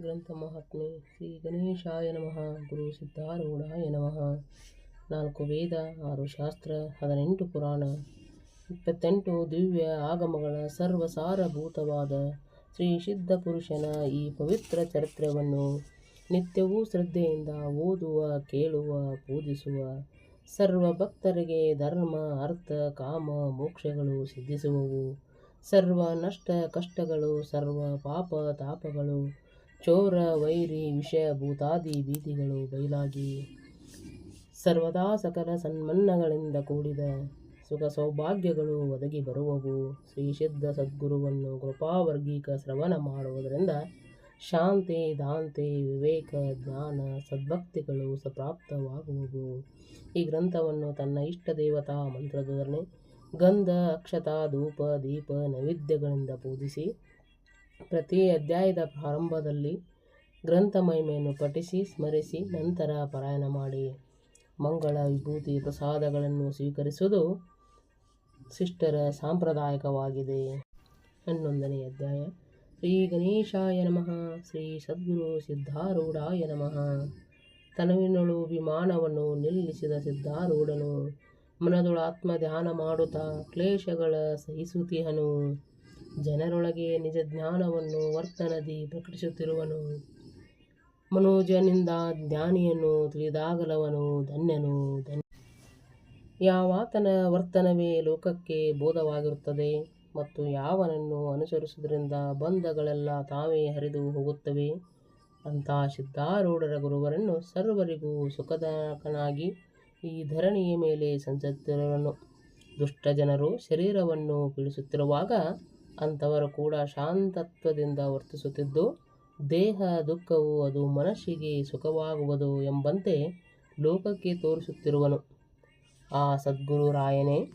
ಗ್ರಂಥ ಮಹಾತ್ಮೆ ಶ್ರೀ ಗಣೇಶಾಯ ನಮಃ, ಗುರು ಸಿದ್ಧಾರೂಢಾಯ ನಮಃ. ನಾಲ್ಕು ವೇದ, ಆರು ಶಾಸ್ತ್ರ, ಹದಿನೆಂಟು ಪುರಾಣ, ಇಪ್ಪತ್ತೆಂಟು ದಿವ್ಯ ಆಗಮಗಳ ಸರ್ವಸಾರಭೂತವಾದ ಶ್ರೀ ಸಿದ್ಧ ಪುರುಷನ ಈ ಪವಿತ್ರ ಚರಿತ್ರೆಯನ್ನು ನಿತ್ಯವೂ ಶ್ರದ್ಧೆಯಿಂದ ಓದುವ, ಕೇಳುವ, ಪೂಜಿಸುವ ಸರ್ವ ಭಕ್ತರಿಗೆ ಧರ್ಮ, ಅರ್ಥ, ಕಾಮ, ಮೋಕ್ಷಗಳು ಸಿದ್ಧಿಸುವವು. ಸರ್ವ ನಷ್ಟ ಕಷ್ಟಗಳು, ಸರ್ವ ಪಾಪ ತಾಪಗಳು ಚೋರ, ವೈರಿ ವಿಷಯ ಭೂತಾದಿ ಭೀತಿಗಳು ಬಯಲಾಗಿ ಸರ್ವದಾ ಸಕಲ ಸನ್ಮನ್ನಗಳಿಂದ ಕೂಡಿದ ಸುಖ ಸೌಭಾಗ್ಯಗಳು ಒದಗಿ ಬರುವವು. ಶ್ರೀ ಸಿದ್ಧ ಸದ್ಗುರುವನ್ನು ಕೃಪಾವರ್ಗೀಕ ಶ್ರವಣ ಮಾಡುವುದರಿಂದ ಶಾಂತಿ, ದಾಂತಿ, ವಿವೇಕ, ಜ್ಞಾನ, ಸದ್ಭಕ್ತಿಗಳು ಸಪ್ರಾಪ್ತವಾಗುವವು. ಈ ಗ್ರಂಥವನ್ನು ತನ್ನ ಇಷ್ಟ ದೇವತಾ ಮಂತ್ರದೊಡನೆ ಗಂಧ, ಅಕ್ಷತಾ, ಧೂಪ, ದೀಪ, ನೈವೇದ್ಯಗಳಿಂದ ಪೂಜಿಸಿ ಪ್ರತಿ ಅಧ್ಯಾಯದ ಪ್ರಾರಂಭದಲ್ಲಿ ಗ್ರಂಥ ಮಹಿಮೆಯನ್ನು ಪಠಿಸಿ, ಸ್ಮರಿಸಿ, ನಂತರ ಪಾರಾಯಣ ಮಾಡಿ. ಮಂಗಳ ವಿಭೂತಿ ಪ್ರಸಾದಗಳನ್ನು ಸ್ವೀಕರಿಸುವುದು ಶಿಷ್ಟರ ಸಾಂಪ್ರದಾಯಿಕವಾಗಿದೆ. ಹನ್ನೊಂದನೇ ಅಧ್ಯಾಯ. ಶ್ರೀ ಗಣೇಶಾಯ ನಮಃ. ಶ್ರೀ ಸದ್ಗುರು ಸಿದ್ಧಾರೂಢಾಯ ನಮಃ. ತನುವಿನಳು ವಿಮಾನವನ್ನು ನಿಲ್ಲಿಸಿದ ಸಿದ್ಧಾರೂಢನು ಮನದೊಳ ಆತ್ಮ ಧ್ಯಾನ ಮಾಡುತ್ತಾ ಕ್ಲೇಶಗಳ ಸಹಿಸುತ್ತಿಹನು ಜನರೊಳಗೆ ನಿಜ ಜ್ಞಾನವನ್ನು ವರ್ತನದಿ ಪ್ರಕಟಿಸುತ್ತಿರುವನು. ಮನೋಜನಿಂದ ಜ್ಞಾನಿಯನ್ನು ತಿಳಿದಾಗಲವನು ಧನ್ಯನು, ಧನ್ಯ. ಯಾವಾತನ ವರ್ತನವೇ ಲೋಕಕ್ಕೆ ಬೋಧವಾಗಿರುತ್ತದೆ ಮತ್ತು ಯಾವನನ್ನು ಅನುಸರಿಸುವುದರಿಂದ ಬಂಧಗಳೆಲ್ಲ ತಾವೇ ಹರಿದು ಹೋಗುತ್ತವೆ. ಅಂಥ ಸಿದ್ಧಾರೂಢರ ಗುರುವರನ್ನು ಸರ್ವರಿಗೂ ಸುಖದಾಯಕನಾಗಿ ಈ ಧರಣಿಯ ಮೇಲೆ ಸಂಚರಿಸುತ್ತಿರುವನು ದುಷ್ಟ ಜನರು ಶರೀರವನ್ನು ಪೀಡಿಸುತ್ತಿರುವಾಗ ಅಂಥವರು ಕೂಡ ಶಾಂತತ್ವದಿಂದ ವರ್ತಿಸುತ್ತಿದ್ದು, ದೇಹ ದುಃಖವು ಅದು ಮನಸ್ಸಿಗೆ ಸುಖವಾಗುವುದು ಎಂಬಂತೆ ಲೋಕಕ್ಕೆ ತೋರಿಸುತ್ತಿರುವನು. ಆ ಸದ್ಗುರು ರಾಯನೇ,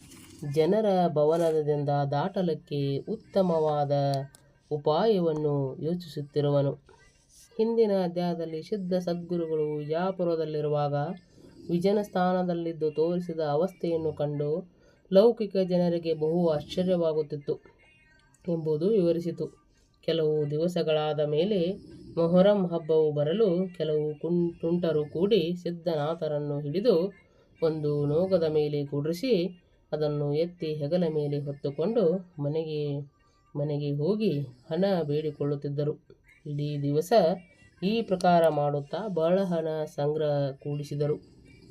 ಜನರ ಭವನದಿಂದ ದಾಟಲಕ್ಕೆ ಉತ್ತಮವಾದ ಉಪಾಯವನ್ನು ಯೋಚಿಸುತ್ತಿರುವನು. ಹಿಂದಿನ ಅಧ್ಯಾಯದಲ್ಲಿ ಸಿದ್ಧ ಸದ್ಗುರುಗಳು ವಿಜಾಪುರದಲ್ಲಿರುವಾಗ ವಿಜನ ಸ್ಥಾನದಲ್ಲಿದ್ದು ತೋರಿಸಿದ ಅವಸ್ಥೆಯನ್ನು ಕಂಡು ಲೌಕಿಕ ಜನರಿಗೆ ಬಹು ಆಶ್ಚರ್ಯವಾಗುತ್ತಿತ್ತು. ಎಂಬುದು ವಿವರಿಸಿತು. ಕೆಲವು ದಿವಸಗಳಾದ ಮೇಲೆ ಮೊಹರಂ ಹಬ್ಬವು ಬರಲು ಕೆಲವು ಕುಂ, ತುಂಟರು ಕೂಡಿ ಸಿದ್ಧನಾಥರನ್ನು ಹಿಡಿದು ಒಂದು ನೋಗದ ಮೇಲೆ ಕೂಡಿಸಿ ಅದನ್ನು ಎತ್ತಿ ಹೆಗಲ ಮೇಲೆ ಹೊತ್ತುಕೊಂಡು ಮನೆಗೆ ಮನೆಗೆ ಹೋಗಿ ಹಣ ಬೇಡಿಕೊಳ್ಳುತ್ತಿದ್ದರು. ಇಡೀ ದಿವಸ ಈ ಪ್ರಕಾರ ಮಾಡುತ್ತಾ ಬಹಳ ಹಣ ಸಂಗ್ರಹ ಕೂಡಿಸಿದರು.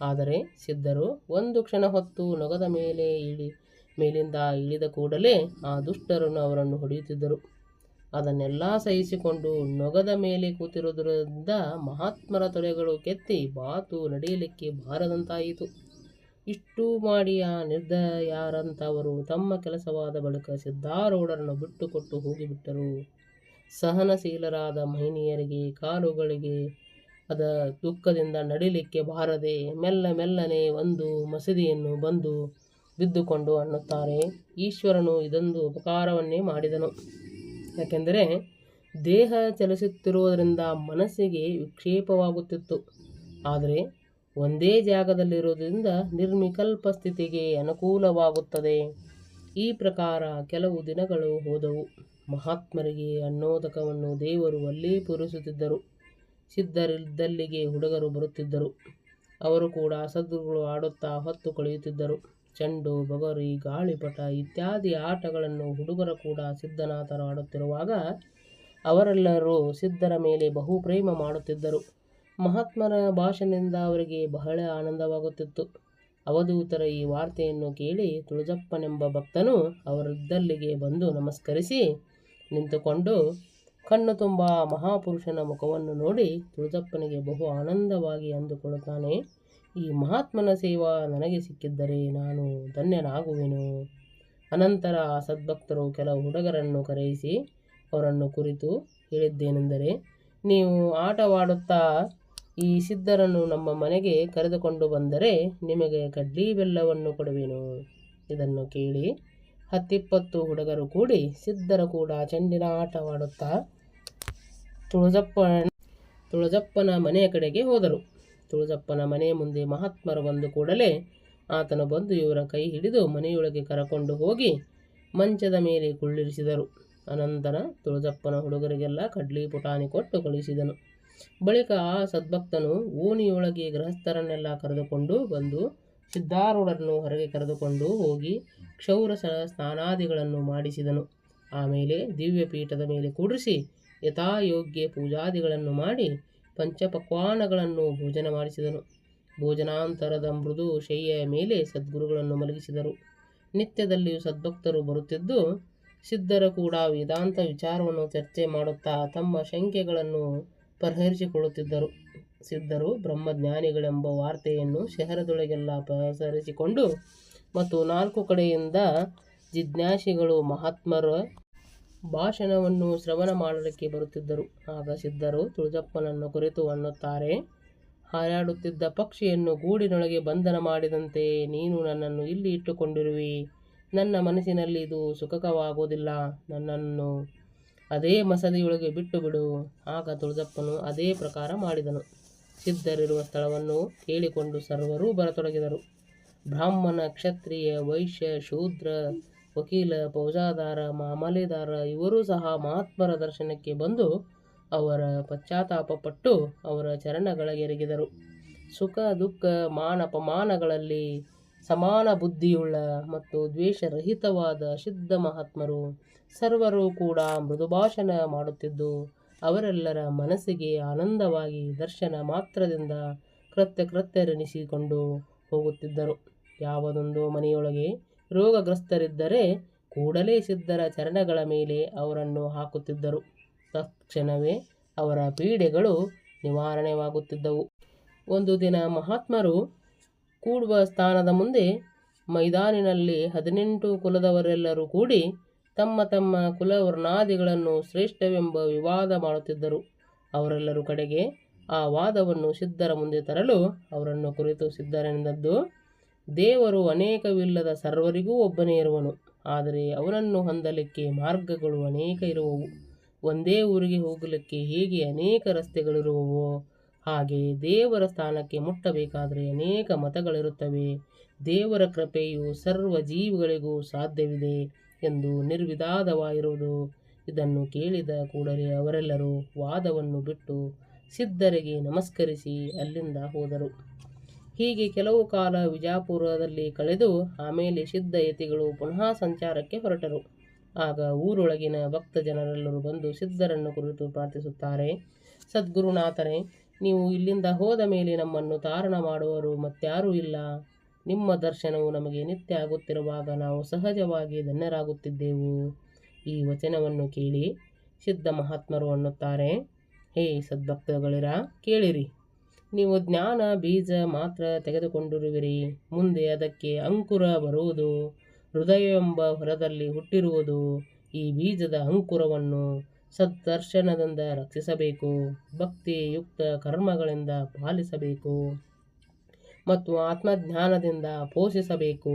ಆದರೆ ಸಿದ್ಧರು ಒಂದು ಕ್ಷಣ ಹೊತ್ತು ನೊಗದ ಮೇಲೆ ಇಳಿ ಮೇಲಿಂದ ಇಳಿದ ಕೂಡಲೇ ಆ ದುಷ್ಟರನ್ನು ಅವರನ್ನು ಹೊಡೆಯುತ್ತಿದ್ದರು. ಅದನ್ನೆಲ್ಲ ಸಹಿಸಿಕೊಂಡು ನೊಗದ ಮೇಲೆ ಕೂತಿರುವುದರಿಂದ ಮಹಾತ್ಮರ ತೊಲೆಗಳು ಕೆತ್ತಿ ಬಾತು ನಡೆಯಲಿಕ್ಕೆ ಬಾರದಂತಾಯಿತು. ಇಷ್ಟು ಮಾಡಿ ಆ ನಿರ್ದಯಾರಂಥವರು ತಮ್ಮ ಕೆಲಸವಾದ ಬಳಿಕ ಸಿದ್ಧಾರೂಢರನ್ನು ಬಿಟ್ಟುಕೊಟ್ಟು ಹೋಗಿಬಿಟ್ಟರು. ಸಹನಶೀಲರಾದ ಮಹಿನಿಯರಿಗೆ, ಕಾಲುಗಳಿಗೆ ಅದ ದುಃಖದಿಂದ ನಡಿಲಿಕ್ಕೆ ಬಾರದೆ ಮೆಲ್ಲ ಮೆಲ್ಲನೆ ಒಂದು ಮಸೀದಿಯನ್ನು ಬಂದು ಬಿದ್ದುಕೊಂಡು ಅನ್ನುತ್ತಾರೆ. ಈಶ್ವರನು ಇದೊಂದು ಉಪಕಾರವನ್ನೇ ಮಾಡಿದನು. ಯಾಕೆಂದರೆ ದೇಹ ಚಲಿಸುತ್ತಿರುವುದರಿಂದ ಮನಸ್ಸಿಗೆ ವಿಕ್ಷೇಪವಾಗುತ್ತಿತ್ತು. ಆದರೆ ಒಂದೇ ಜಾಗದಲ್ಲಿರುವುದರಿಂದ ನಿರ್ವಿಕಲ್ಪ ಸ್ಥಿತಿಗೆ ಅನುಕೂಲವಾಗುತ್ತದೆ. ಈ ಪ್ರಕಾರ ಕೆಲವು ದಿನಗಳು ಹೋದವು. ಮಹಾತ್ಮರಿಗೆ ಅನ್ನೋದಕವನ್ನು ದೇವರು ಅಲ್ಲೇ ಪೂರೈಸುತ್ತಿದ್ದರು ಸಿದ್ಧರಿದ್ದಲ್ಲಿಗೆ ಹುಡುಗರು ಬರುತ್ತಿದ್ದರು. ಅವರು ಕೂಡ ಸದ್ಗುರುಗಳು ಆಡುತ್ತಾ ಹೊತ್ತು ಕಳೆಯುತ್ತಿದ್ದರು. ಚೆಂಡು ಬೊಗರಿ ಗಾಳಿಪಟ ಇತ್ಯಾದಿ ಆಟಗಳನ್ನು ಹುಡುಗರು ಕೂಡ ಸಿದ್ಧನಾಥರು ಆಡುತ್ತಿರುವಾಗ ಅವರೆಲ್ಲರೂ ಸಿದ್ಧರ ಮೇಲೆ ಬಹು ಪ್ರೇಮ ಮಾಡುತ್ತಿದ್ದರು. ಮಹಾತ್ಮರ ಭಾಷಣದಿಂದ ಅವರಿಗೆ ಬಹಳ ಆನಂದವಾಗುತ್ತಿತ್ತು. ಅವಧೂತರ ಈ ವಾರ್ತೆಯನ್ನು ಕೇಳಿ ತುಳಜಪ್ಪನೆಂಬ ಭಕ್ತನು ಅವರಿದ್ದಲ್ಲಿಗೆ ಬಂದು ನಮಸ್ಕರಿಸಿ ನಿಂತುಕೊಂಡು ಕಣ್ಣು ತುಂಬ ಮಹಾಪುರುಷನ ಮುಖವನ್ನು ನೋಡಿ ತುಳಜಪ್ಪನಿಗೆ ಬಹು ಆನಂದವಾಗಿ ಅಂದುಕೊಳ್ಳುತ್ತಾನೆ. ಈ ಮಹಾತ್ಮನ ಸೇವಾ ನನಗೆ ಸಿಕ್ಕಿದ್ದರೆ ನಾನು ಧನ್ಯನಾಗುವೆನು. ಅನಂತರ ಆ ಸದ್ಭಕ್ತರು ಕೆಲವು ಹುಡುಗರನ್ನು ಕರೆಯಿಸಿ ಅವರನ್ನು ಕುರಿತು ಹೇಳಿದ್ದೇನೆಂದರೆ, ನೀವು ಆಟವಾಡುತ್ತಾ ಈ ಸಿದ್ಧರನ್ನು ನಮ್ಮ ಮನೆಗೆ ಕರೆದುಕೊಂಡು ಬಂದರೆ ನಿಮಗೆ ಕಡ್ಲಿ ಬೆಲ್ಲವನ್ನು ಕೊಡುವೆನು. ಇದನ್ನು ಕೇಳಿ ಹತ್ತಿಪ್ಪತ್ತು ಹುಡುಗರು ಕೂಡಿ ಸಿದ್ಧರ ಕೂಡ ಚೆಂಡಿನ ಆಟವಾಡುತ್ತಾ ತುಳಜಪ್ಪ, ತುಳಜಪ್ಪನ ಮನೆಯ ಕಡೆಗೆ ಹೋದರು. ತುಳಜಪ್ಪನ ಮನೆ ಮುಂದೆ ಮಹಾತ್ಮರು ಬಂದು ಕೂಡಲೇ ಆತನು ಬಂದು ಇವರ ಕೈ ಹಿಡಿದು ಮನೆಯೊಳಗೆ ಕರಕೊಂಡು ಹೋಗಿ ಮಂಚದ ಮೇಲೆ ಕುಳ್ಳಿರಿಸಿದರು. ಅನಂತರ ತುಳಜಪ್ಪನ ಹುಡುಗರಿಗೆಲ್ಲ ಕಡ್ಲಿ ಪುಟಾಣಿ ಕೊಟ್ಟು ಕಳುಹಿಸಿದನು. ಬಳಿಕ ಆ ಸದ್ಭಕ್ತನು ಓಣಿಯೊಳಗೆ ಗೃಹಸ್ಥರನ್ನೆಲ್ಲ ಕರೆದುಕೊಂಡು ಬಂದು ಸಿದ್ಧಾರೂಢರನ್ನು ಹೊರಗೆ ಕರೆದುಕೊಂಡು ಹೋಗಿ ಕ್ಷೌರ ಸ್ನಾನಾದಿಗಳನ್ನು ಮಾಡಿಸಿದನು. ಆಮೇಲೆ ದಿವ್ಯ ಪೀಠದ ಮೇಲೆ ಕೂಡಿಸಿ ಯಥಾಯೋಗ್ಯ ಪೂಜಾದಿಗಳನ್ನು ಮಾಡಿ ಪಂಚಪಕ್ವಾನಗಳನ್ನು ಭೋಜನ ಮಾಡಿಸಿದನು. ಭೋಜನಾಂತರದ ಮೃದು ಶಯ್ಯೆಯ ಮೇಲೆ ಸದ್ಗುರುಗಳನ್ನು ಮಲಗಿಸಿದರು. ನಿತ್ಯದಲ್ಲಿಯೂ ಸದ್ಭಕ್ತರು ಬರುತ್ತಿದ್ದು, ಸಿದ್ಧರು ಕೂಡ ವೇದಾಂತ ವಿಚಾರವನ್ನು ಚರ್ಚೆ ಮಾಡುತ್ತಾ ತಮ್ಮ ಶಂಕೆಗಳನ್ನು ಪರಿಹರಿಸಿಕೊಳ್ಳುತ್ತಿದ್ದರು. ಸಿದ್ಧರು ಬ್ರಹ್ಮಜ್ಞಾನಿಗಳೆಂಬ ವಾರ್ತೆಯನ್ನು ಶಹರದೊಳಗೆಲ್ಲ ಪಸರಿಸಿಕೊಂಡು ಮತ್ತು ನಾಲ್ಕು ಕಡೆಯಿಂದ ಜಿಜ್ಞಾಸಿಗಳು ಮಹಾತ್ಮರ ಭಾಷಣವನ್ನು ಶ್ರವಣ ಮಾಡಲಿಕ್ಕೆ ಬರುತ್ತಿದ್ದರು. ಆಗ ಸಿದ್ಧರು ತುಳಜಪ್ಪನನ್ನು ಕುರಿತು ಅನ್ನುತ್ತಾರೆ, ಹಾರಾಡುತ್ತಿದ್ದ ಪಕ್ಷಿಯನ್ನು ಗೂಡಿನೊಳಗೆ ಬಂಧನ ಮಾಡಿದಂತೆ ನೀನು ನನ್ನನ್ನು ಇಲ್ಲಿ ಇಟ್ಟುಕೊಂಡಿರುವಿ. ನನ್ನ ಮನಸ್ಸಿನಲ್ಲಿ ಇದು ಸುಖಕವಾಗುವುದಿಲ್ಲ. ನನ್ನನ್ನು ಅದೇ ಮಸದಿಯೊಳಗೆ ಬಿಟ್ಟು ಬಿಡು ಆಗ ತುಳಜಪ್ಪನು ಅದೇ ಪ್ರಕಾರ ಮಾಡಿದನು. ಸಿದ್ಧರಿರುವ ಸ್ಥಳವನ್ನು ಕೇಳಿಕೊಂಡು ಸರ್ವರೂ ಬರತೊಡಗಿದರು. ಬ್ರಾಹ್ಮಣ ಕ್ಷತ್ರಿಯ ವೈಶ್ಯ ಶೂದ್ರ ವಕೀಲ ಫೌಜದಾರ ಮಾಮಲೆದಾರ ಇವರೂ ಸಹ ಮಹಾತ್ಮರ ದರ್ಶನಕ್ಕೆ ಬಂದು ಅವರ ಪಶ್ಚಾತ್ತಾಪಪಟ್ಟು ಅವರ ಚರಣಗಳಿಗೆರಗಿದರು. ಸುಖ, ದುಃಖ ಮಾನಪಮಾನಗಳಲ್ಲಿ ಸಮಾನ ಬುದ್ಧಿಯುಳ್ಳ ಮತ್ತು ದ್ವೇಷರಹಿತವಾದ ಸಿದ್ಧ ಮಹಾತ್ಮರು ಸರ್ವರೂ ಕೂಡ ಮೃದುಭಾಷಣ ಮಾಡುತ್ತಿದ್ದು, ಅವರೆಲ್ಲರ ಮನಸ್ಸಿಗೆ ಆನಂದವಾಗಿ ದರ್ಶನ ಮಾತ್ರದಿಂದ ಕೃತ್ಯ ಕೃತ್ಯರೆನಿಸಿಕೊಂಡು ಹೋಗುತ್ತಿದ್ದರು. ಯಾವುದೊಂದು ಮನೆಯೊಳಗೆ ರೋಗಗ್ರಸ್ತರಿದ್ದರೆ ಕೂಡಲೇ ಸಿದ್ಧರ ಚರಣಗಳ ಮೇಲೆ ಅವರನ್ನು ಹಾಕುತ್ತಿದ್ದರು. ತಕ್ಷಣವೇ ಅವರ ಪೀಡೆಗಳು ನಿವಾರಣೆಯಾಗುತ್ತಿದ್ದವು. ಒಂದು ದಿನ ಮಹಾತ್ಮರು ಕೂಡುವ ಸ್ಥಾನದ ಮುಂದೆ ಮೈದಾನಿನಲ್ಲಿ ಹದಿನೆಂಟು ಕುಲದವರೆಲ್ಲರೂ ಕೂಡಿ ತಮ್ಮ ತಮ್ಮ ಕುಲವರ್ಣಾದಿಗಳನ್ನು ಶ್ರೇಷ್ಠವೆಂಬ ವಿವಾದ ಮಾಡುತ್ತಿದ್ದರು. ಅವರೆಲ್ಲರೂ ಕಡೆಗೆ ಆ ವಾದವನ್ನು ಸಿದ್ಧರ ಮುಂದೆ ತರಲು ಅವರನ್ನು ಕುರಿತು ಸಿದ್ಧರೆಂದದ್ದು ದೇವರು ಅನೇಕವಿಲ್ಲದ ಸರ್ವರಿಗೂ ಒಬ್ಬನೇ ಇರುವನು. ಆದರೆ ಅವನನ್ನು ಹೊಂದಲಿಕ್ಕೆ ಮಾರ್ಗಗಳು ಅನೇಕ ಇರುವವು. ಒಂದೇ ಊರಿಗೆ ಹೋಗಲಿಕ್ಕೆ ಹೇಗೆ ಅನೇಕ ರಸ್ತೆಗಳಿರುವವೋ, ಹಾಗೆ ದೇವರ ಸ್ಥಾನಕ್ಕೆ ಮುಟ್ಟಬೇಕಾದರೆ ಅನೇಕ ಮತಗಳಿರುತ್ತವೆ. ದೇವರ ಕೃಪೆಯು ಸರ್ವ ಜೀವಿಗಳಿಗೂ ಸಾಧ್ಯವಿದೆ ಎಂದು ನಿರ್ವಿಧಾದವಾಗಿರುವುದು. ಇದನ್ನು ಕೇಳಿದ ಕೂಡಲೇ ಅವರೆಲ್ಲರೂ ವಾದವನ್ನು ಬಿಟ್ಟು ಸಿದ್ಧರಿಗೆ ನಮಸ್ಕರಿಸಿ ಅಲ್ಲಿಂದ ಹೋದರು. ಹೀಗೆ ಕೆಲವು ಕಾಲ ವಿಜಾಪುರದಲ್ಲಿ ಕಳೆದು ಆಮೇಲೆ ಸಿದ್ಧ ಯತಿಗಳು ಪುನಃ ಸಂಚಾರಕ್ಕೆ ಹೊರಟರು. ಆಗ ಊರೊಳಗಿನ ಭಕ್ತ ಜನರೆಲ್ಲರೂ ಬಂದು ಸಿದ್ಧರನ್ನು ಕುರಿತು ಪ್ರಾರ್ಥಿಸುತ್ತಾರೆ. ಸದ್ಗುರುನಾಥರೇ, ನೀವು ಇಲ್ಲಿಂದ ಹೋದ ಮೇಲೆ ನಮ್ಮನ್ನು ತಾರಣ ಮಾಡುವರು ಮತ್ತಾರೂ ಇಲ್ಲ. ನಿಮ್ಮ ದರ್ಶನವು ನಮಗೆ ನಿತ್ಯ ಆಗುತ್ತಿರುವಾಗ ನಾವು ಸಹಜವಾಗಿ ಧನ್ಯರಾಗುತ್ತಿದ್ದೆವು. ಈ ವಚನವನ್ನು ಕೇಳಿ ಸಿದ್ಧ ಮಹಾತ್ಮರು ಅನ್ನುತ್ತಾರೆ, ಹೇ ಸದ್ಭಕ್ತಗಳಿರ, ಕೇಳಿರಿ. ನೀವು ಜ್ಞಾನ, ಬೀಜ ಮಾತ್ರ ತೆಗೆದುಕೊಂಡಿರುವಿರಿ. ಮುಂದೆ ಅದಕ್ಕೆ ಅಂಕುರ ಬರುವುದು. ಹೃದಯವೆಂಬ ಹೊರದಲ್ಲಿ ಹುಟ್ಟಿರುವುದು. ಈ ಬೀಜದ ಅಂಕುರವನ್ನು ಸದ್ದರ್ಶನದಿಂದ ರಕ್ಷಿಸಬೇಕು. ಭಕ್ತಿಯುಕ್ತ ಕರ್ಮಗಳಿಂದ ಪಾಲಿಸಬೇಕು. ಮತ್ತು ಆತ್ಮಜ್ಞಾನದಿಂದ ಪೋಷಿಸಬೇಕು.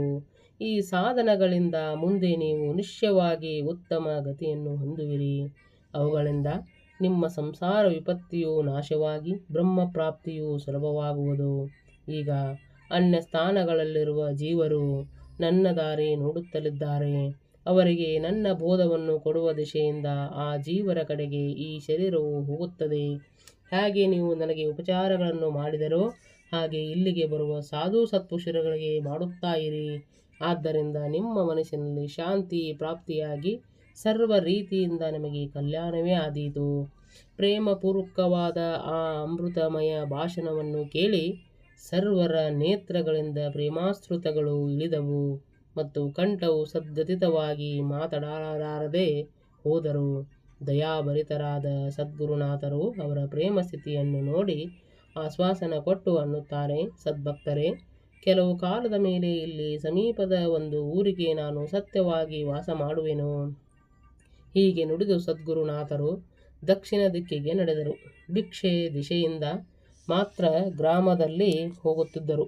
ಈ ಸಾಧನಗಳಿಂದ ಮುಂದೆ ನೀವು ನಿಶ್ಚಯವಾಗಿ ಉತ್ತಮ ಗತಿಯನ್ನು ಹೊಂದುವಿರಿ. ನಿಮ್ಮ ಸಂಸಾರ ವಿಪತ್ತಿಯು ನಾಶವಾಗಿ ಬ್ರಹ್ಮ ಪ್ರಾಪ್ತಿಯು ಸುಲಭವಾಗುವುದು. ಈಗ ಅನ್ಯ ಸ್ಥಾನಗಳಲ್ಲಿರುವ ಜೀವರು ನನ್ನ ದಾರಿ ನೋಡುತ್ತಲಿದ್ದಾರೆ. ಅವರಿಗೆ ನನ್ನ ಬೋಧವನ್ನು ಕೊಡುವ ದಿಶೆಯಿಂದ ಆ ಜೀವರ ಕಡೆಗೆ ಈ ಶರೀರವು ಹೋಗುತ್ತದೆ. ಹಾಗೆ ನೀವು ನನಗೆ ಉಪಚಾರಗಳನ್ನು ಮಾಡಿದರೋ ಹಾಗೆ ಇಲ್ಲಿಗೆ ಬರುವ ಸಾಧು ಸತ್ಪುರುಷರುಗಳಿಗೆ ಮಾಡುತ್ತಾ ಇರಿ ಆದ್ದರಿಂದ ನಿಮ್ಮ ಮನಸ್ಸಿನಲ್ಲಿ ಶಾಂತಿ ಪ್ರಾಪ್ತಿಯಾಗಿ ಸರ್ವ ರೀತಿಯಿಂದ ನಿಮಗೆ ಕಲ್ಯಾಣವೇ ಆದೀತು. ಪ್ರೇಮಪೂರ್ವಕವಾದ ಆ ಅಮೃತಮಯ ಭಾಷಣವನ್ನು ಕೇಳಿ ಸರ್ವರ ನೇತ್ರಗಳಿಂದ ಪ್ರೇಮಾಶ್ರುತಗಳು ಇಳಿದವು ಮತ್ತು ಕಂಠವು ಸದ್ಗತಿತವಾಗಿ ಮಾತಾಡಲಾರದೆ ಹೋದರು. ದಯಾಭರಿತರಾದ ಸದ್ಗುರುನಾಥರು ಅವರ ಪ್ರೇಮ ಸ್ಥಿತಿಯನ್ನು ನೋಡಿ ಆಶ್ವಾಸನ ಕೊಟ್ಟು ಅನ್ನುತ್ತಾರೆ, ಸದ್ಭಕ್ತರೇ, ಕೆಲವು ಕಾಲದ ಮೇಲೆ ಇಲ್ಲಿ ಸಮೀಪದ ಒಂದು ಊರಿಗೆ ನಾನು ಸತ್ಯವಾಗಿ ವಾಸ ಮಾಡುವೆನು. ಹೀಗೆ ನುಡಿದು ಸದ್ಗುರುನಾಥರು ದಕ್ಷಿಣ ದಿಕ್ಕಿಗೆ ನಡೆದರು. ಭಿಕ್ಷೆ ದಿಶೆಯಿಂದ ಮಾತ್ರ ಗ್ರಾಮದಲ್ಲಿ ಹೋಗುತ್ತಿದ್ದರು.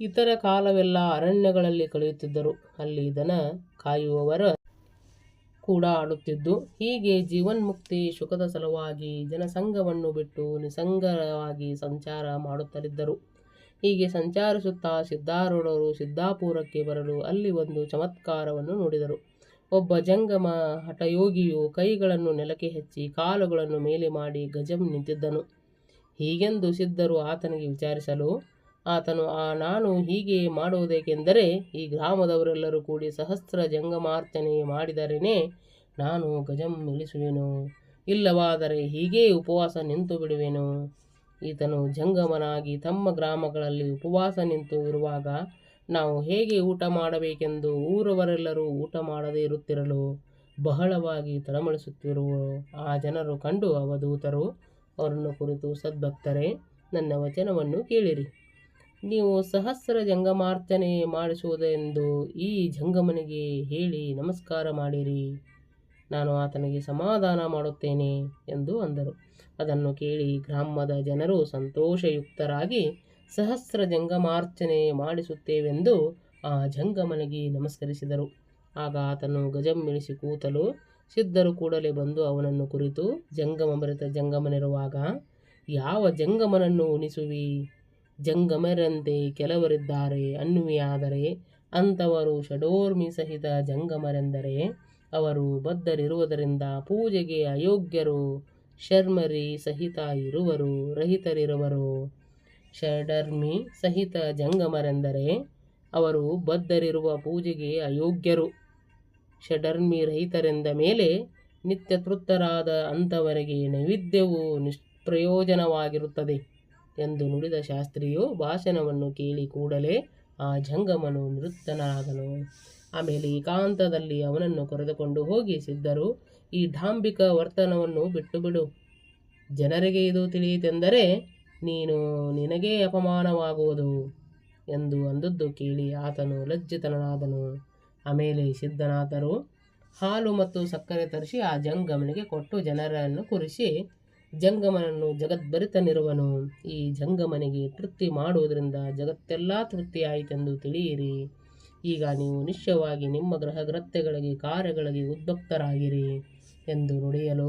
ಇತರ ಕಾಲವೆಲ್ಲ ಅರಣ್ಯಗಳಲ್ಲಿ ಕಳೆಯುತ್ತಿದ್ದರು. ಅಲ್ಲಿ ದನ ಕಾಯುವವರ ಕೂಡ ಆಡುತ್ತಿದ್ದು, ಹೀಗೆ ಜೀವನ್ಮುಕ್ತಿ ಸುಖದ ಸಲುವಾಗಿ ಜನಸಂಘವನ್ನು ಬಿಟ್ಟು ನಿಸಂಗವಾಗಿ ಸಂಚಾರ ಮಾಡುತ್ತಲಿದ್ದರು. ಹೀಗೆ ಸಂಚರಿಸುತ್ತಾ ಸಿದ್ಧಾರೂಢರು ಸಿದ್ದಾಪುರಕ್ಕೆ ಬರಲು ಅಲ್ಲಿ ಒಂದು ಚಮತ್ಕಾರವನ್ನು ನೋಡಿದರು. ಒಬ್ಬ ಜಂಗಮ ಹಠಯೋಗಿಯು ಕೈಗಳನ್ನು ನೆಲಕ್ಕೆ ಹಚ್ಚಿ ಕಾಲುಗಳನ್ನು ಮೇಲೆ ಮಾಡಿ ಗಜಂ ನಿಂತಿದ್ದನು. ಹೀಗೆಂದು ಸಿದ್ಧರು ಆತನಿಗೆ ವಿಚಾರಿಸಲು, ಆತನು, ಆ, ನಾನು ಹೀಗೆ ಮಾಡುವುದೇಕೆಂದರೆ ಈ ಗ್ರಾಮದವರೆಲ್ಲರೂ ಕೂಡಿ ಸಹಸ್ರ ಜಂಗಮಾರ್ಚನೆ ಮಾಡಿದರೇನೆ ನಾನು ಗಜಂ ಇಳಿಸುವೆನು ಇಲ್ಲವಾದರೆ ಹೀಗೇ ಉಪವಾಸ ನಿಂತು ಬಿಡುವೆನು. ಈತನು ಜಂಗಮನಾಗಿ ತಮ್ಮ ಗ್ರಾಮಗಳಲ್ಲಿ ಉಪವಾಸ ನಿಂತು ಇರುವಾಗ ನಾವು ಹೇಗೆ ಊಟ ಮಾಡಬೇಕೆಂದು ಊರವರೆಲ್ಲರೂ ಊಟ ಮಾಡದೇ ಇರುತ್ತಿರಲು ಬಹಳವಾಗಿ ತಳಮಳಿಸುತ್ತಿರುವ ಆ ಜನರು ಕಂಡು ಅವಧೂತರು ಅವರನ್ನು ಕುರಿತು ಸದ್ಭಕ್ತರೇ, ನನ್ನ ವಚನವನ್ನು ಕೇಳಿರಿ. ನೀವು ಸಹಸ್ರ ಜಂಗಮಾರ್ಚನೆ ಮಾಡಿಸುವುದೆಂದು ಈ ಜಂಗಮನಿಗೆ ಹೇಳಿ ನಮಸ್ಕಾರ ಮಾಡಿರಿ. ನಾನು ಆತನಿಗೆ ಸಮಾಧಾನ ಮಾಡುತ್ತೇನೆ ಎಂದು ಅಂದರು. ಅದನ್ನು ಕೇಳಿ ಗ್ರಾಮದ ಜನರು ಸಂತೋಷಯುಕ್ತರಾಗಿ ಸಹಸ್ರ ಜಂಗಮಾರ್ಚನೆ ಮಾಡಿಸುತ್ತೇವೆಂದು ಆ ಜಂಗಮನಿಗೆ ನಮಸ್ಕರಿಸಿದರು. ಆಗ ಆತನು ಗಜಂ ಇಳಿಸಿ ಕೂತಲು ಸಿದ್ಧರು ಕೂಡಲೇ ಬಂದು ಅವನನ್ನು ಕುರಿತು ಜಂಗಮ ಬರೆತ ಜಂಗಮನಿರುವಾಗ, ಯಾವ ಜಂಗಮನನ್ನು ಉಣಿಸುವಿ? ಜಂಗಮರಂತೆ ಕೆಲವರಿದ್ದಾರೆ ಅನ್ನುವಿಯಾದರೆ ಅಂಥವರು ಷಡೋರ್ಮಿ ಸಹಿತ ಜಂಗಮರೆಂದರೆ, ಅವರು ಬದ್ಧರಿರುವುದರಿಂದ ಪೂಜೆಗೆ ಅಯೋಗ್ಯರು, ಶರ್ಮರಿ ಸಹಿತ ಇರುವರು, ರಹಿತರಿರುವರು. ಷಡರ್ಮಿ ಸಹಿತ ಜಂಗಮರೆಂದರೆ ಅವರು ಬದ್ಧರಿರುವ ಪೂಜೆಗೆ ಅಯೋಗ್ಯರು. ಷಡರ್ಮಿ ರಹಿತರೆಂದ ಮೇಲೆ ನಿತ್ಯ ತೃಪ್ತರಾದ ಅಂಥವರಿಗೆ ನೈವೇದ್ಯವು ನಿಷ್ಪ್ರಯೋಜನವಾಗಿರುತ್ತದೆ ಎಂದು ನುಡಿದ ಶಾಸ್ತ್ರಿಯು ಭಾಷಣವನ್ನು ಕೇಳಿ ಕೂಡಲೇ ಆ ಜಂಗಮನು ನೃತ್ಯನಾದನು ಆಮೇಲೆ ಏಕಾಂತದಲ್ಲಿ ಅವನನ್ನು ಕರೆದುಕೊಂಡು ಹೋಗಿ ಸಿದ್ಧರು, ಈ ಡಾಂಬಿಕ ವರ್ತನವನ್ನು ಬಿಟ್ಟುಬಿಡು. ಜನರಿಗೆ ಇದು ತಿಳಿಯಿತೆಂದರೆ ನೀನು ನಿನಗೇ ಅಪಮಾನವಾಗುವುದು ಎಂದು ಅಂದದ್ದು ಕೇಳಿ ಆತನು ಲಜ್ಜಿತನಾದನು ಆಮೇಲೆ ಸಿದ್ಧನಾದರು. ಹಾಲು ಮತ್ತು ಸಕ್ಕರೆ ತರಿಸಿ ಆ ಜಂಗಮನಿಗೆ ಕೊಟ್ಟು ಜನರನ್ನು ಕುರಿಸಿ ಜಂಗಮನನ್ನು ಜಗದ್ಭರಿತನಿರುವನು ಈ ಜಂಗಮನಿಗೆ ತೃಪ್ತಿ ಮಾಡುವುದರಿಂದ ಜಗತ್ತೆಲ್ಲ ತೃಪ್ತಿಯಾಯಿತೆಂದು ತಿಳಿಯಿರಿ. ಈಗ ನೀವು ನಿಶ್ಚಯವಾಗಿ ನಿಮ್ಮ ಗ್ರಹಗ್ರತ್ಯಗಳಿಗೆ ಕಾರ್ಯಗಳಿಗೆ ಉದ್ಭಕ್ತರಾಗಿರಿ ಎಂದು ನುಡಿಯಲು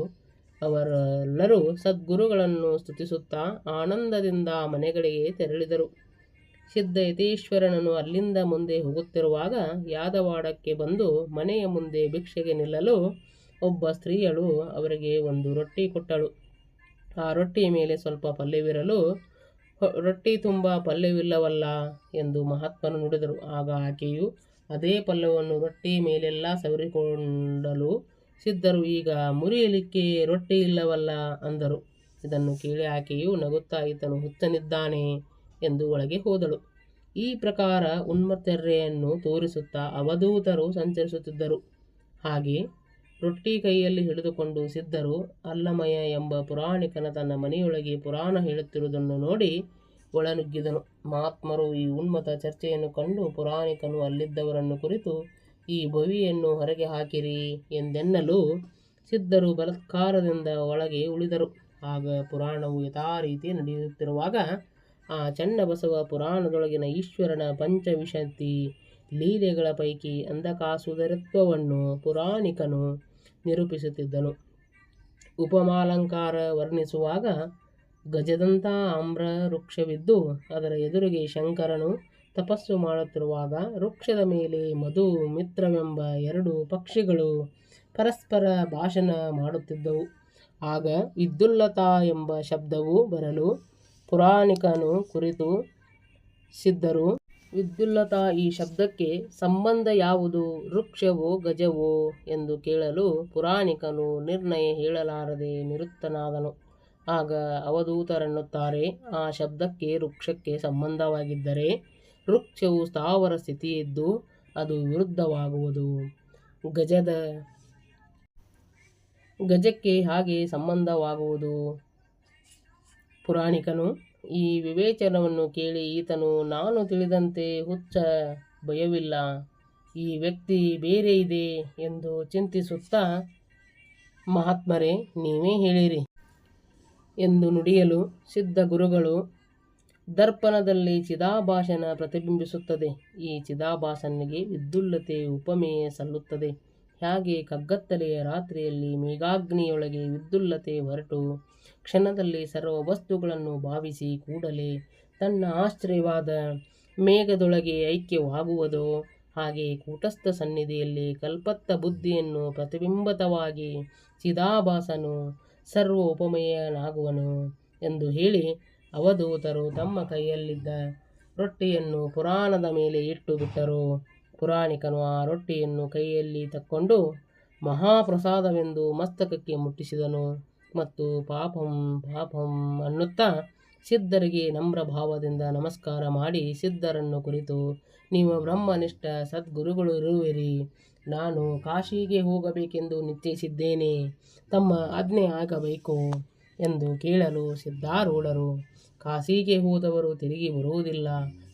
ಅವರೆಲ್ಲರೂ ಸದ್ಗುರುಗಳನ್ನು ಸ್ತುತಿಸುತ್ತಾ ಆನಂದದಿಂದ ಮನೆಗಳಿಗೆ ತೆರಳಿದರು. ಸಿದ್ಧ ಯತೀಶ್ವರನನು ಅಲ್ಲಿಂದ ಮುಂದೆ ಹೋಗುತ್ತಿರುವಾಗ ಯಾದವಾಡಕ್ಕೆ ಬಂದು ಮನೆಯ ಮುಂದೆ ಭಿಕ್ಷೆಗೆ ನಿಲ್ಲಲು ಒಬ್ಬ ಸ್ತ್ರೀಯಳು ಅವರಿಗೆ ಒಂದು ರೊಟ್ಟಿ ಕೊಟ್ಟಳು. ಆ ರೊಟ್ಟಿಯ ಮೇಲೆ ಸ್ವಲ್ಪ ಪಲ್ಯವಿರಲು ರೊಟ್ಟಿ ತುಂಬ ಪಲ್ಯವಿಲ್ಲವಲ್ಲ? ಎಂದು ಮಹಾತ್ಮನು ನುಡಿದರು. ಆಗ ಆಕೆಯು, ಅದೇ ಪಲ್ಯವನ್ನು ರೊಟ್ಟಿ ಮೇಲೆಲ್ಲ ಸವರಿಕೊಂಡಲು ಸಿದ್ಧರು, ಈಗ ಮುರಿಯಲಿಕ್ಕೆ ರೊಟ್ಟಿ ಇಲ್ಲವಲ್ಲ ಅಂದರು. ಇದನ್ನು ಕೇಳಿ ಆಕೆಯು ನಗುತ್ತಾ, ಈತನು ಹುಚ್ಚನಿದ್ದಾನೆ ಎಂದು ಒಳಗೆ ಹೋದಳು. ಈ ಪ್ರಕಾರ ಉನ್ಮತ್ತೆರ್ರೆಯನ್ನು ತೋರಿಸುತ್ತಾ ಅವಧೂತರು ಸಂಚರಿಸುತ್ತಿದ್ದರು. ಹಾಗೆ ರೊಟ್ಟಿ ಕೈಯಲ್ಲಿ ಹಿಡಿದುಕೊಂಡು ಸಿದ್ಧರು ಅಲ್ಲಮಯ ಎಂಬ ಪುರಾಣಿಕನ ತನ್ನ ಮನೆಯೊಳಗೆ ಪುರಾಣ ಹೇಳುತ್ತಿರುವುದನ್ನು ನೋಡಿ ಒಳನುಗ್ಗಿದನು. ಮಹಾತ್ಮರು ಈ ಉನ್ಮತ ಚರ್ಚೆಯನ್ನು ಕಂಡು ಪುರಾಣಿಕನು ಅಲ್ಲಿದ್ದವರನ್ನು ಕುರಿತು ಈ ಬವಿಯನ್ನು ಹೊರಗೆ ಹಾಕಿರಿ ಎಂದೆನ್ನಲು ಸಿದ್ಧರು ಬಲತ್ಕಾರದಿಂದ ಒಳಗೆ ಉಳಿದರು. ಆಗ ಪುರಾಣವು ಯಥಾರೀತಿ ನಡೆಯುತ್ತಿರುವಾಗ ಆ ಚನ್ನಬಸವ ಪುರಾಣದೊಳಗಿನ ಈಶ್ವರನ ಪಂಚವಿಶಂತಿ ಲೀಲೆಗಳ ಪೈಕಿ ಅಂಧಕಾಸುದರತ್ವವನ್ನು ಪುರಾಣಿಕನು ನಿರೂಪಿಸುತ್ತಿದ್ದನು. ಉಪಮಾಲಂಕಾರ ವರ್ಣಿಸುವಾಗ ಗಜದಂಥ ಆಮ್ರ ವೃಕ್ಷವಿದ್ದು ಅದರ ಎದುರಿಗೆ ಶಂಕರನು ತಪಸ್ಸು ಮಾಡುತ್ತಿರುವಾಗ ವೃಕ್ಷದ ಮೇಲೆ ಮಧು, ಮಿತ್ರವೆಂಬ ಎರಡು ಪಕ್ಷಿಗಳು ಪರಸ್ಪರ ಭಾಷಣ ಮಾಡುತ್ತಿದ್ದವು. ಆಗ ವಿದ್ಯುಲ್ಲತಾ ಎಂಬ ಶಬ್ದವು ಬರಲು ಪುರಾಣಿಕನು ಕುರಿತು ಸಿದ್ಧರು ವಿದ್ಯುಲ್ಲತಾ ಈ ಶಬ್ದಕ್ಕೆ ಸಂಬಂಧ ಯಾವುದು, ವೃಕ್ಷವೋ, ಗಜವೋ? ಎಂದು ಕೇಳಲು ಪುರಾಣಿಕನು ನಿರ್ಣಯ ಹೇಳಲಾರದೆ ನಿರುತ್ತನಾದನು ಆಗ ಅವಧೂತರೆನ್ನುತ್ತಾರೆ, ಆ ಶಬ್ದಕ್ಕೆ ವೃಕ್ಷಕ್ಕೆ ಸಂಬಂಧವಾಗಿದ್ದರೆ ವೃಕ್ಷವು ಸ್ಥಾವರ ಸ್ಥಿತಿಯಿದ್ದು ಅದು ವಿರುದ್ಧವಾಗುವುದು. ಗಜದ ಗಜಕ್ಕೆ ಹಾಗೆ ಸಂಬಂಧವಾಗುವುದು. ಪುರಾಣಿಕನು ಈ ವಿವೇಚನವನ್ನು ಕೇಳಿ ಈತನು, ನಾನು ತಿಳಿದಂತೆ ಹುಚ್ಚ ಭಯವಿಲ್ಲ. ಈ ವ್ಯಕ್ತಿ ಬೇರೆ ಇದೆ ಎಂದು ಚಿಂತಿಸುತ್ತಾ, ಮಹಾತ್ಮರೇ, ನೀವೇ ಹೇಳಿರಿ ಎಂದು ನುಡಿಯಲು ಸಿದ್ಧ ಗುರುಗಳು ದರ್ಪಣದಲ್ಲಿ ಚಿದಾಭಾಸನ ಪ್ರತಿಬಿಂಬಿಸುತ್ತದೆ. ಈ ಚಿದಾಭಾಸನಿಗೆ ವಿದ್ಯುಲ್ಲತೆ ಉಪಮೇಯ ಸಲ್ಲುತ್ತದೆ. ಹಾಗೆ ಕಗ್ಗತ್ತಲೆಯ ರಾತ್ರಿಯಲ್ಲಿ ಮೇಘಾಗ್ನಿಯೊಳಗೆ ವಿದ್ಯುಲ್ಲತೆ ಹೊರಟು ಕ್ಷಣದಲ್ಲಿ ಸರ್ವ ವಸ್ತುಗಳನ್ನು ಭಾವಿಸಿ ಕೂಡಲೇ ತನ್ನ ಆಶ್ರಯವಾದ ಮೇಘದೊಳಗೆ ಐಕ್ಯವಾಗುವುದು. ಹಾಗೆ ಕೂಟಸ್ಥ ಸನ್ನಿಧಿಯಲ್ಲಿ ಕಲ್ಪತ್ತ ಬುದ್ಧಿಯನ್ನು ಪ್ರತಿಬಿಂಬತವಾಗಿ ಚಿದಾಭಾಸನು ಸರ್ವ ಉಪಮೇಯನಾಗುವನು ಎಂದು ಹೇಳಿ ಅವಧೂತರು ತಮ್ಮ ಕೈಯಲ್ಲಿದ್ದ ರೊಟ್ಟಿಯನ್ನು ಪುರಾಣದ ಮೇಲೆ ಇಟ್ಟು ಬಿಟ್ಟರು. ಪುರಾಣಿಕನು ಆ ರೊಟ್ಟಿಯನ್ನು ಕೈಯಲ್ಲಿ ತಕ್ಕೊಂಡು ಮಹಾಪ್ರಸಾದವೆಂದು ಮಸ್ತಕಕ್ಕೆ ಮುಟ್ಟಿಸಿದನು ಮತ್ತು ಪಾಪಂ ಪಾಪಂ ಅನ್ನುತ್ತಾ ಸಿದ್ಧರಿಗೆ ನಮ್ರ ಭಾವದಿಂದ ನಮಸ್ಕಾರ ಮಾಡಿ ಸಿದ್ಧರನ್ನು ಕುರಿತು, ನೀವು ಬ್ರಹ್ಮನಿಷ್ಠ ಸದ್ಗುರುಗಳು ಇರುವಿರಿ, ನಾನು ಕಾಶಿಗೆ ಹೋಗಬೇಕೆಂದು ನಿಶ್ಚಯಿಸಿದ್ದೇನೆ, ತಮ್ಮ ಆಜ್ಞೆ ಆಗಬೇಕು ಎಂದು ಕೇಳಲು ಸಿದ್ಧಾರೂಢರು ಕಾಶಿಗೆ ಹೋದವರು ತಿರುಗಿ ಬರುವುದಿಲ್ಲ.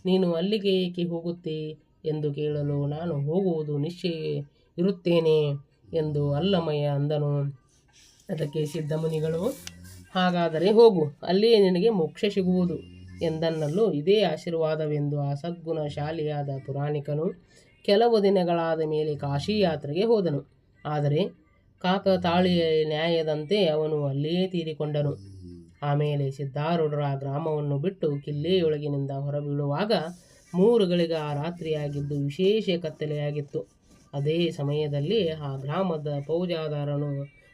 ನೀನು ಅಲ್ಲಿಗೆ ಏಕೆ ಹೋಗುತ್ತೆ? ಎಂದು ಕೇಳಲು ನಾನು ಹೋಗುವುದು ನಿಶ್ಚಯ ಇರುತ್ತೇನೆ ಎಂದು ಅಲ್ಲಮಯ್ಯ ಅಂದನು. ಅದಕ್ಕೆ ಸಿದ್ಧಮುನಿಗಳು, ಹಾಗಾದರೆ ಹೋಗು, ಅಲ್ಲಿಯೇ ನಿನಗೆ ಮೋಕ್ಷ ಸಿಗುವುದು ಎಂದನ್ನಲು ಇದೇ ಆಶೀರ್ವಾದವೆಂದು ಆ ಸದ್ಗುಣ ಶಾಲಿಯಾದ ಪುರಾಣಿಕನು ಕೆಲವು ದಿನಗಳಾದ ಮೇಲೆ ಕಾಶಿ ಯಾತ್ರೆಗೆ ಹೋದನು. ಆದರೆ ಕಾಕತಾಳಿಯ ನ್ಯಾಯದಂತೆ ಅವನು ಅಲ್ಲಿಯೇ ತೀರಿಕೊಂಡನು. ಆಮೇಲೆ ಸಿದ್ಧಾರೂಢರ ಆ ಗ್ರಾಮವನ್ನು ಬಿಟ್ಟು ಕಿಲ್ಲೆಯೊಳಗಿನಿಂದ ಹೊರಬೀಳುವಾಗ ಮೂರು ಗಳಿಗೆ ಆ ರಾತ್ರಿಯಾಗಿದ್ದು ವಿಶೇಷ ಕತ್ತಲೆಯಾಗಿತ್ತು. ಅದೇ ಸಮಯದಲ್ಲಿ ಆ ಗ್ರಾಮದ ಪೌಜಾದಾರನು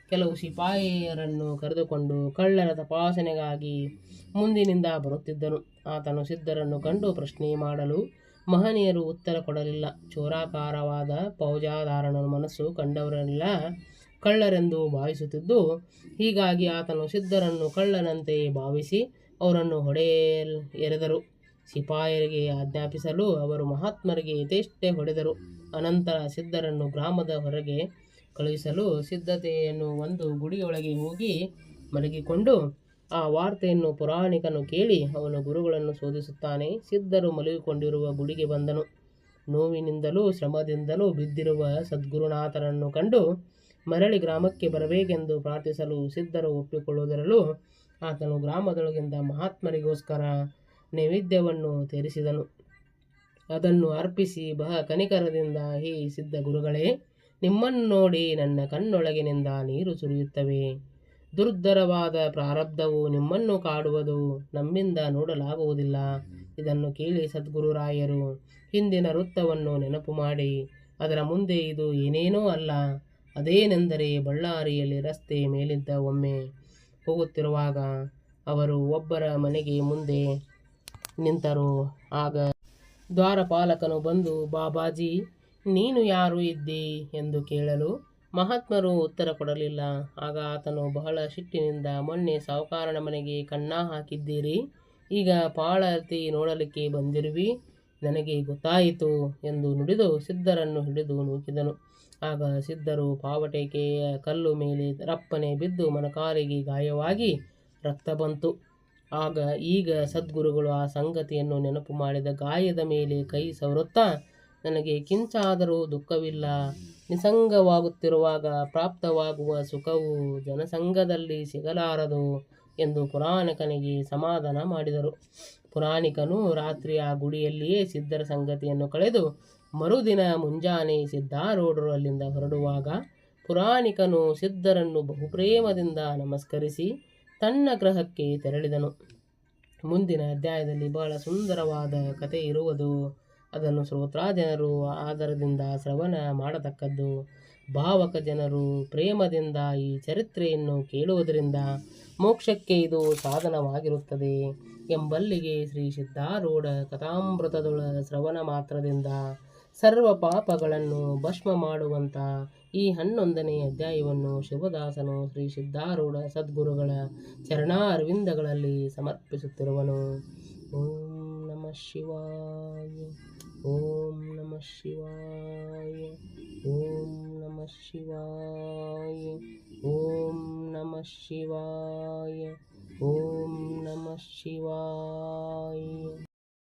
ಕೆಲವು ಸಿಪಾಯಿಯರನ್ನು ಕರೆದುಕೊಂಡು ಕಳ್ಳರ ತಪಾಸಣೆಗಾಗಿ ಮುಂದಿನಿಂದ ಬರುತ್ತಿದ್ದನು. ಆತನು ಸಿದ್ಧರನ್ನು ಕಂಡು ಪ್ರಶ್ನೆ ಮಾಡಲು ಮಹನೀಯರು ಉತ್ತರ ಕೊಡಲಿಲ್ಲ. ಚೋರಾಕಾರವಾದ ಪೌಜಾದಾರನ ಮನಸ್ಸು ಕಂಡವರೆಲ್ಲ ಕಳ್ಳರೆಂದು ಭಾವಿಸುತ್ತಿದ್ದು, ಹೀಗಾಗಿ ಆತನು ಸಿದ್ಧರನ್ನು ಕಳ್ಳನಂತೆ ಭಾವಿಸಿ ಅವರನ್ನು ಹೊಡೆಯಲ್ ಎರೆದರು. ಸಿಪಾಯರಿಗೆ ಆಜ್ಞಾಪಿಸಲು ಅವರು ಮಹಾತ್ಮರಿಗೆ ಯಥೇಷ್ಟೇ ಹೊಡೆದರು. ಅನಂತರ ಸಿದ್ಧರನ್ನು ಗ್ರಾಮದ ಹೊರಗೆ ಕಳುಹಿಸಲು ಸಿದ್ಧತೆಯನ್ನು ಒಂದು ಗುಡಿಯೊಳಗೆ ಹೋಗಿ ಮಲಗಿಕೊಂಡು ಆ ವಾರ್ತೆಯನ್ನು ಪುರಾಣಿಕನು ಕೇಳಿ ಅವನು ಗುರುಗಳನ್ನು ಶೋಧಿಸುತ್ತಾನೆ. ಸಿದ್ಧರು ಮಲಗಿಕೊಂಡಿರುವ ಗುಡಿಗೆ ಬಂದನು. ನೋವಿನಿಂದಲೂ ಶ್ರಮದಿಂದಲೂ ಬಿದ್ದಿರುವ ಸದ್ಗುರುನಾಥನನ್ನು ಕಂಡು ಮರಳಿ ಗ್ರಾಮಕ್ಕೆ ಬರಬೇಕೆಂದು ಪ್ರಾರ್ಥಿಸಲು ಸಿದ್ಧರು ಒಪ್ಪಿಕೊಳ್ಳುವುದರಲ್ಲೂ ಆತನು ಗ್ರಾಮದೊಳಗಿಂದ ಮಹಾತ್ಮರಿಗೋಸ್ಕರ ನೈವೇದ್ಯವನ್ನು ತೀರಿಸಿದನು ಅದನ್ನು ಅರ್ಪಿಸಿ ಬಹ ಕನಿಕರದಿಂದ, ಹೇ ಸಿದ್ಧ ಗುರುಗಳೇ, ನಿಮ್ಮನ್ನು ನೋಡಿ ನನ್ನ ಕಣ್ಣೊಳಗಿನಿಂದ ನೀರು ಸುರಿಯುತ್ತವೆ. ದುರ್ದರವಾದ ಪ್ರಾರಬ್ಧವು ನಿಮ್ಮನ್ನು ಕಾಡುವುದು, ನಮ್ಮಿಂದ ನೋಡಲಾಗುವುದಿಲ್ಲ. ಇದನ್ನು ಕೇಳಿ ಸದ್ಗುರುರಾಯರು ಹಿಂದಿನ ವೃತ್ತವನ್ನು ನೆನಪು ಮಾಡಿ, ಅದರ ಮುಂದೆ ಇದು ಏನೇನೋ ಅಲ್ಲ. ಅದೇನೆಂದರೆ ಬಳ್ಳಾರಿಯಲ್ಲಿ ರಸ್ತೆ ಮೇಲಿದ್ದ ಒಮ್ಮೆ ಹೋಗುತ್ತಿರುವಾಗ ಅವರು ಒಬ್ಬರ ಮನೆಗೆ ಮುಂದೆ ನಿಂತರು. ಆಗ ದ್ವಾರಪಾಲಕನು ಬಂದು, ಬಾಬಾಜಿ, ನೀನು ಯಾರು ಇದ್ದಿ? ಎಂದು ಕೇಳಲು ಮಹಾತ್ಮರು ಉತ್ತರ ಕೊಡಲಿಲ್ಲ. ಆಗ ಆತನು, ಬಹಳ ಸಿಟ್ಟಿನಿಂದ ಮೊನ್ನೆ ಸಾಹುಕಾರನ ಮನೆಗೆ ಕಣ್ಣ ಹಾಕಿದ್ದೀರಿ. ಈಗ ಪಾಳತಿ ನೋಡಲಿಕ್ಕೆ ಬಂದಿರುವಿ. ನನಗೆ ಗೊತ್ತಾಯಿತು ಎಂದು ನುಡಿದು ಸಿದ್ಧರನ್ನು ಹಿಡಿದು ನೂಕಿದನು. ಆಗ ಸಿದ್ಧರು ಪಾವಟೆಕೆಯ ಕಲ್ಲು ಮೇಲೆ ರಪ್ಪನೆ ಬಿದ್ದು ಮನಕಾರಿಗೆ ಗಾಯವಾಗಿ ರಕ್ತ ಬಂತು. ಆಗ ಈಗ ಸದ್ಗುರುಗಳು ಆ ಸಂಗತಿಯನ್ನು ನೆನಪು ಮಾಡಿದ ಗಾಯದ ಮೇಲೆ ಕೈ ಸವರುತ್ತಾ, ನನಗೆ ಕಿಂಚಾದರೂ ದುಃಖವಿಲ್ಲ, ನಿಸಂಗವಾಗುತ್ತಿರುವಾಗ ಪ್ರಾಪ್ತವಾಗುವ ಸುಖವು ಜನಸಂಘದಲ್ಲಿ ಸಿಗಲಾರದು ಎಂದು ಪುರಾಣಿಕನಿಗೆ ಸಮಾಧಾನ ಮಾಡಿದರು. ಪುರಾಣಿಕನು ರಾತ್ರಿ ಆ ಗುಡಿಯಲ್ಲಿಯೇ ಸಿದ್ಧರ ಸಂಗತಿಯನ್ನು ಕಳೆದು ಮರುದಿನ ಮುಂಜಾನೆ ಸಿದ್ಧಾರೂಢರು ಅಲ್ಲಿಂದ ಹೊರಡುವಾಗ ಪುರಾಣಿಕನು ಸಿದ್ಧರನ್ನು ಬಹುಪ್ರೇಮದಿಂದ ನಮಸ್ಕರಿಸಿ ತನ್ನ ಗ್ರಹಕ್ಕೆ ತೆರಳಿದನು. ಮುಂದಿನ ಅಧ್ಯಾಯದಲ್ಲಿ ಬಹಳ ಸುಂದರವಾದ ಕಥೆ ಇರುವುದು ಅದನ್ನು ಶ್ರೋತ್ರಾ ಜನರು ಆಧಾರದಿಂದ ಶ್ರವಣ ಮಾಡತಕ್ಕದ್ದು. ಭಾವಕ ಜನರು ಪ್ರೇಮದಿಂದ ಈ ಚರಿತ್ರೆಯನ್ನು ಕೇಳುವುದರಿಂದ ಮೋಕ್ಷಕ್ಕೆ ಇದು ಸಾಧನವಾಗಿರುತ್ತದೆ ಎಂಬಲ್ಲಿಗೆ ಶ್ರೀ ಸಿದ್ಧಾರೂಢ ಕಥಾಮೃತದೊಳ ಶ್ರವಣ ಮಾತ್ರದಿಂದ ಸರ್ವ ಪಾಪಗಳನ್ನು ಭಸ್ಮ ಮಾಡುವಂಥ ಈ ಹನ್ನೊಂದನೇ ಅಧ್ಯಾಯವನ್ನು ಶಿವದಾಸನು ಶ್ರೀ ಸಿದ್ಧಾರೂಢ ಸದ್ಗುರುಗಳ ಚರಣಾರವಿಂದಗಳಲ್ಲಿ ಸಮರ್ಪಿಸುತ್ತಿರುವನು. ಓಂ ನಮಃ ಶಿವಾಯ. ಓಂ ನಮಃ ಶಿವಾಯ. ಓಂ ನಮಃ ಶಿವಾಯ. ಓಂ ನಮಃ ಶಿವಾಯ. ಓಂ ನಮಃ ಶಿವಾಯ.